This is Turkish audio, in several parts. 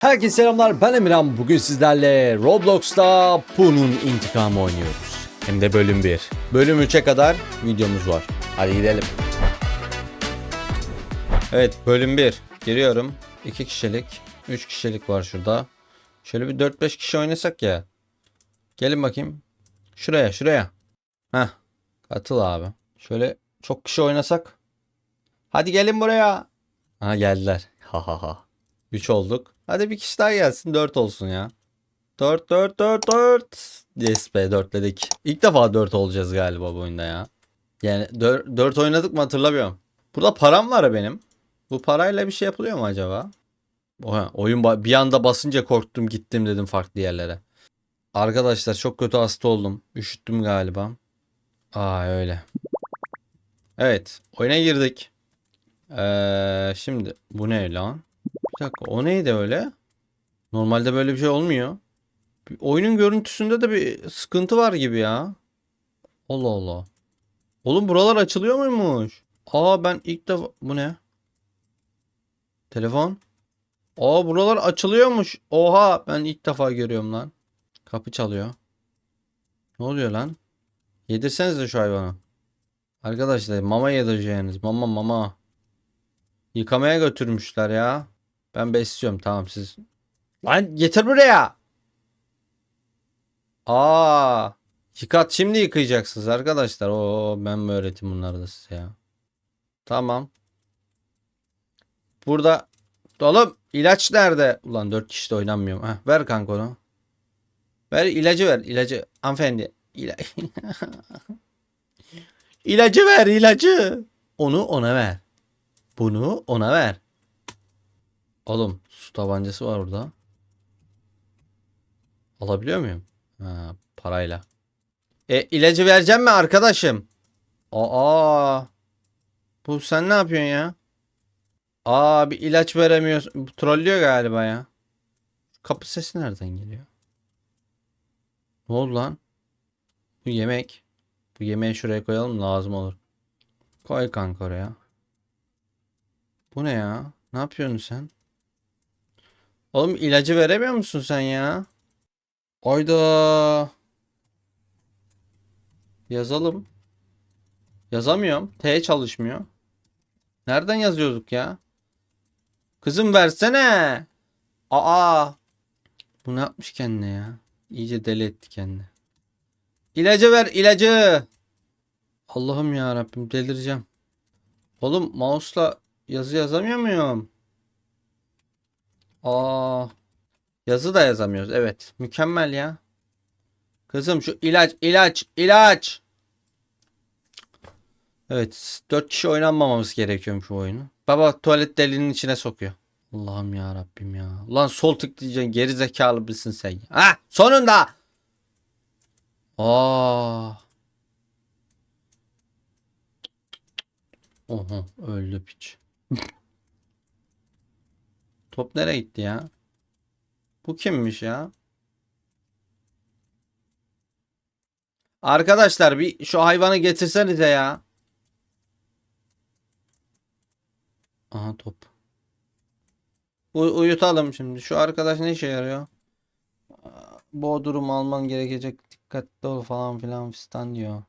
Herkese selamlar ben Emirhan bugün sizlerle Roblox'ta Pu'nun intikamı oynuyoruz. Hem de bölüm 1. Bölüm 3'e kadar videomuz var. Hadi gidelim. Evet bölüm 1. Giriyorum. 2 kişilik. 3 kişilik var şurada. Şöyle bir 4-5 kişi oynasak ya. Gelin bakayım. Şuraya şuraya. Heh. Katıl abi. Şöyle çok kişi oynasak. Hadi gelin buraya. Ha geldiler. Ha ha ha. 3 olduk. Hadi bir kişi daha gelsin. 4 olsun ya. 4 4 4 4. Yes be 4'ledik. İlk defa 4 olacağız galiba bu oyunda ya. Yani 4, 4 oynadık mı hatırlamıyorum. Burada param var benim. Bu parayla bir şey yapılıyor mu acaba? Oyun bir anda basınca korktum gittim dedim farklı yerlere. Arkadaşlar çok kötü hasta oldum. Üşüttüm galiba. Aa öyle. Evet oyuna girdik. Ee, şimdi bu ne lan? Bir dakika o neydi öyle? Normalde böyle bir şey olmuyor. Oyunun görüntüsünde de bir sıkıntı var gibi ya. Allah Allah. Oğlum buralar açılıyor muymuş? Aa ben ilk defa... Bu ne? Telefon. Aa buralar açılıyormuş. Oha ben ilk defa görüyorum lan. Kapı çalıyor. Ne oluyor lan? Yedirsenize şu hayvanı. Arkadaşlar mama yedireceğiniz. Mama mama. Yıkamaya götürmüşler ya. Ben besliyorum tamam siz. Lan getir buraya. Aa, yıkat şimdi yıkayacaksınız arkadaşlar. Oo ben mi öğreteyim bunları da size ya. Tamam. Burada oğlum ilaç nerede? Ulan dört kişi de oynanmıyorum. Heh, ver kanka onu. Ver ilacı ver ilacı. Hanımefendi. İla... ilacı ver ilacı. Onu ona ver. Bunu ona ver. Oğlum su tabancası var orada. Alabiliyor muyum? Ha, parayla. E ilacı vereceğim mi arkadaşım? Aa. Bu sen ne yapıyorsun ya? Aa bir ilaç veremiyorsun. Trollüyor galiba ya. Kapı sesi nereden geliyor? Ne oldu lan? Bu yemek. Bu yemeği şuraya koyalım lazım olur. Koy kanka oraya. Bu ne ya? Ne yapıyorsun sen? Oğlum ilacı veremiyor musun sen ya? Oyda. Yazalım. Yazamıyorum. T çalışmıyor. Nereden yazıyorduk ya? Kızım versene. Aa. Bu ne yapmış kendine ya? İyice deli etti kendini. İlacı ver ilacı. Allah'ım ya Rabbim delireceğim. Oğlum mouse'la yazı yazamıyor muyum? Aa. Yazı da yazamıyoruz. Evet. Mükemmel ya. Kızım şu ilaç ilaç ilaç. Evet. 4 kişi oynanmamamız gerekiyormuş bu oyunu. Baba tuvalet deliğinin içine sokuyor. Allah'ım ya Rabbim ya. Ulan sol tıklayacaksın geri zekalı bilsin sen. Ha sonunda. Aa. Oha öldü piç. Top nereye gitti ya? Bu kimmiş ya? Arkadaşlar bir şu hayvanı getirsenize ya. Aha top. U- uyutalım şimdi. Şu arkadaş ne işe yarıyor? Bodrum alman gerekecek. Dikkatli ol falan filan fistan diyor.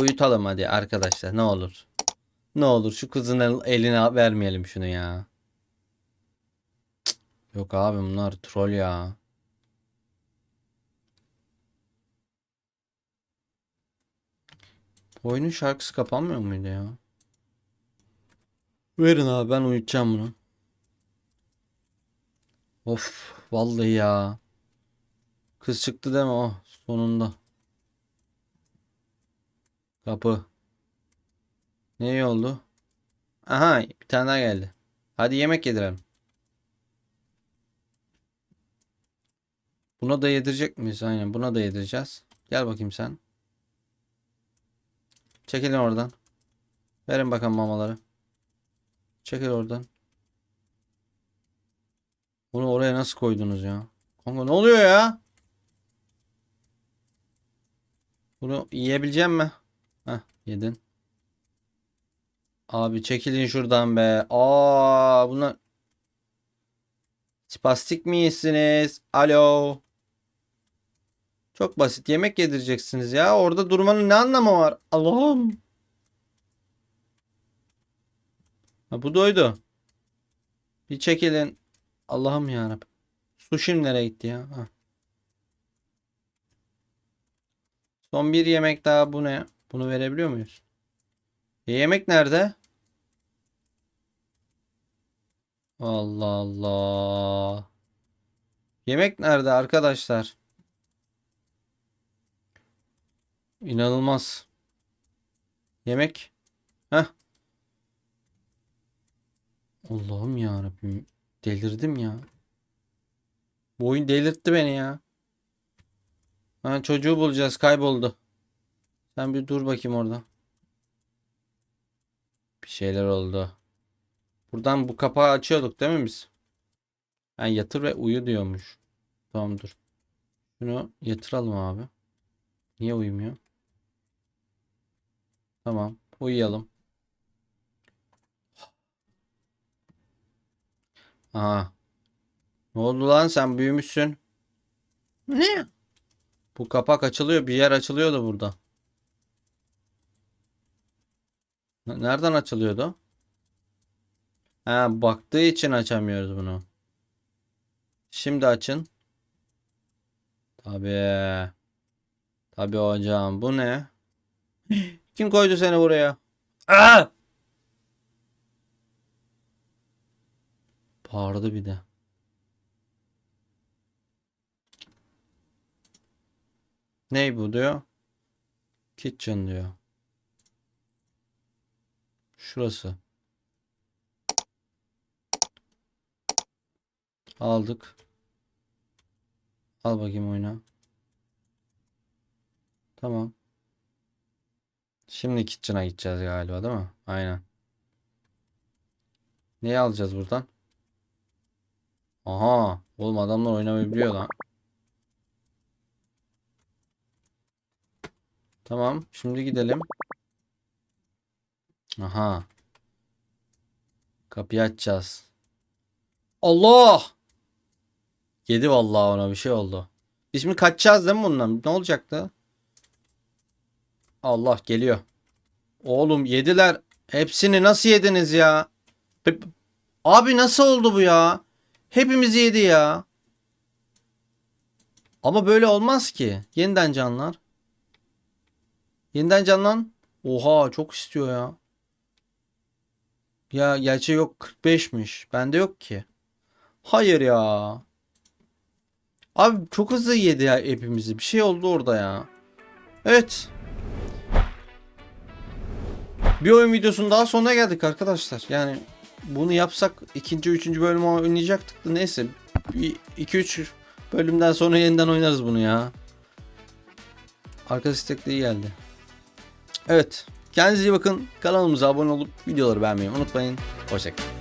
Uyutalım hadi arkadaşlar ne olur. Ne olur şu kızın el- eline vermeyelim şunu ya. Yok abi bunlar troll ya. Bu oyunun şarkısı kapanmıyor muydu ya? Verin abi ben uyutacağım bunu. Of vallahi ya. Kız çıktı mi? Oh sonunda. Kapı. Ne iyi oldu? Aha bir tane daha geldi. Hadi yemek yedirelim. Buna da yedirecek miyiz? Aynen buna da yedireceğiz. Gel bakayım sen. Çekilin oradan. Verin bakalım mamaları. Çekil oradan. Bunu oraya nasıl koydunuz ya? Kanka ne oluyor ya? Bunu yiyebileceğim mi? Yedin. Abi çekilin şuradan be. Aa bunlar spastik miyisiniz? Alo. Çok basit. Yemek yedireceksiniz ya. Orada durmanın ne anlamı var? Allah'ım. Ha, bu doydu. Bir çekilin. Allah'ım yarabbim. Su şimdi nereye gitti ya? Ha. Son bir yemek daha bu ne? Bunu verebiliyor muyuz? E, yemek nerede? Allah Allah. Yemek nerede arkadaşlar? İnanılmaz. Yemek. Heh. Allah'ım ya Rabbim. Delirdim ya. Bu oyun delirtti beni ya. Ha, çocuğu bulacağız. Kayboldu. Sen bir dur bakayım orada. Bir şeyler oldu. Buradan bu kapağı açıyorduk değil mi biz? Yani yatır ve uyu diyormuş. Tamam dur. Şunu yatıralım abi. Niye uyumuyor? Tamam. Uyuyalım. Aha. Ne oldu lan sen büyümüşsün. Ne? Bu kapak açılıyor. Bir yer açılıyordu burada. Nereden açılıyordu? Ha, baktığı için açamıyoruz bunu. Şimdi açın. Tabii. Tabii hocam. Bu ne? Kim koydu seni buraya? Aa! Bağırdı bir de. Ney bu diyor? Kitchen diyor. Şurası. Aldık. Al bakayım oyna. Tamam. Şimdi kitchen'a gideceğiz galiba değil mi? Aynen. Neyi alacağız buradan? Aha. Oğlum adamlar oynamayı lan. Tamam. Şimdi gidelim. Aha. Kapıyı açacağız. Allah! Yedi vallahi ona bir şey oldu. Biz şimdi kaçacağız değil mi bundan? Ne olacaktı? Allah geliyor. Oğlum yediler. Hepsini nasıl yediniz ya? Abi nasıl oldu bu ya? Hepimizi yedi ya. Ama böyle olmaz ki. Yeniden canlar. Yeniden canlan. Oha çok istiyor ya. Ya gerçi yok 45'miş. Bende yok ki. Hayır ya. Abi çok hızlı yedi ya hepimizi. Bir şey oldu orada ya. Evet. Bir oyun videosunun daha sonuna geldik arkadaşlar. Yani bunu yapsak ikinci, üçüncü bölümü oynayacaktık da neyse. Bir iki üç bölümden sonra yeniden oynarız bunu ya. Arkadaş istekli geldi. Evet. Kendinize iyi bakın. Kanalımıza abone olup videoları beğenmeyi unutmayın. Hoşçakalın.